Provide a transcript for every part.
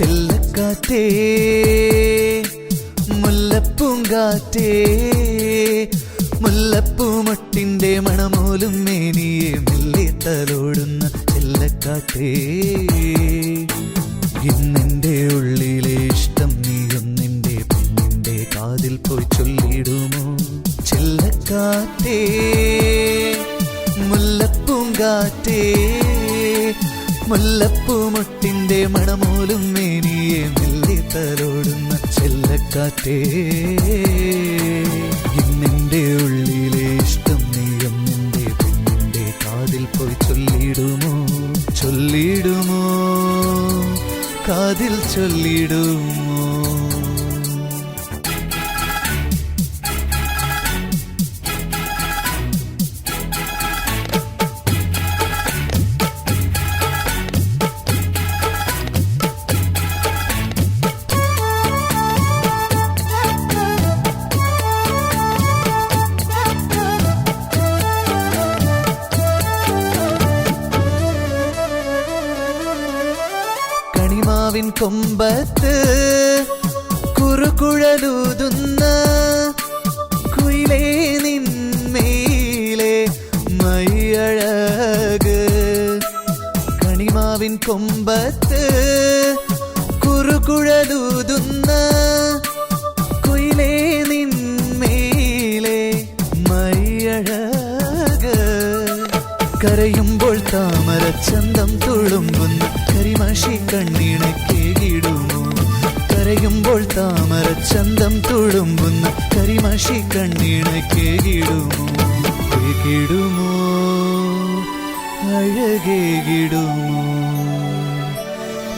ചെല്ലക്കാറ്റേ മുല്ലപ്പൂങ്കാറ്റേ മുല്ലപ്പൂമൊട്ടിന്റെ മണമോലും മേനിയെ മെല്ലെ തലോടുന്ന ചെല്ലക്കാറ്റേ. ഇന്നെന്റെ ഉള്ളിലെ ഇഷ്ടം നീയൊന്നെന്റെ പെണ്ണിന്റെ കാതിൽ പോയി ചൊല്ലിടുമോ? ചെല്ലക്കാറ്റേ മുല്ലപ്പൂങ്കാറ്റേ മുല്ലപ്പൂമൊട്ടിന്റെ മണമോലും മേനിയെ മെല്ലെ തലോടുന്ന ചെല്ലക്കാറ്റേ. ഇന്നെന്റെ ഉള്ളിലെ ഇഷ്ടം നീയും നിന്റെ പെണ്ണിന്റെ കാതിൽ പോയി ചൊല്ലിടുമോ? ചൊല്ലിടുമോ? കാതിൽ ചൊല്ലിടുമോ കണിമാവിൻ കൊമ്പത്ത് കുറുകുഴലൂതുന്ന കുയിലേ നിന്മേലെ മൈയഴക്. കണിമാവിൻ കൊമ്പത്ത് കുറുകുഴലൂതുന്ന കുയിലേ നിന്മേലെ മൈയഴക്. കരയുമ്പോൾ താമരച്ചന്തം ചന്തം തുളുമ്പുന്ന കരിമഷി കണ്ണീണക്കേകിടുമോ കരയുമ്പോൾ താമര ചന്തം തുളുമ്പുന്ന. കരിമഷി കണ്ണീണക്കേകിടുമോ അഴകേ കിടുമോ?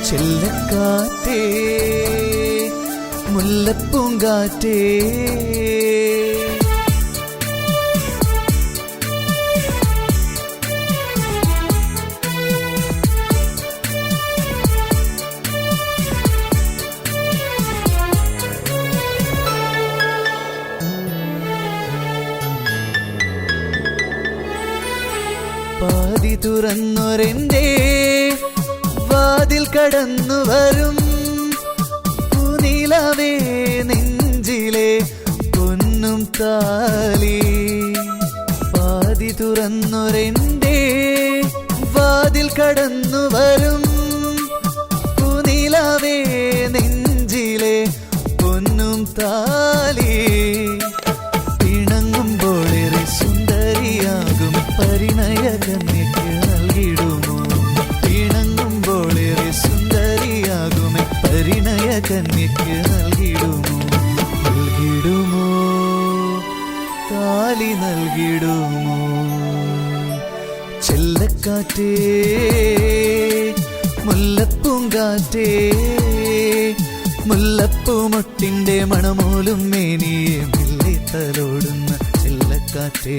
ചെല്ലക്കാറ്റേ മുല്ലപ്പൂങ്കാറ്റേ പാതി തുറന്നൊരന്റെ വാതിൽ കടന്നു വരും. പുനിലവേ നെഞ്ചിലെ പൊന്നും താലി. പാതി തുറന്നൊരന്റെ വാതിൽ കടന്നു വരും. താലി നൽകിടുമോ ചെല്ലക്കാറ്റേ മുല്ലപ്പൂങ്കാറ്റേ മുല്ലപ്പൂമൊട്ടിന്റെ മണമോലും മേനിയെ മില്ലിത്തലോടുന്ന തലോടുന്ന ചെല്ലക്കാറ്റേ.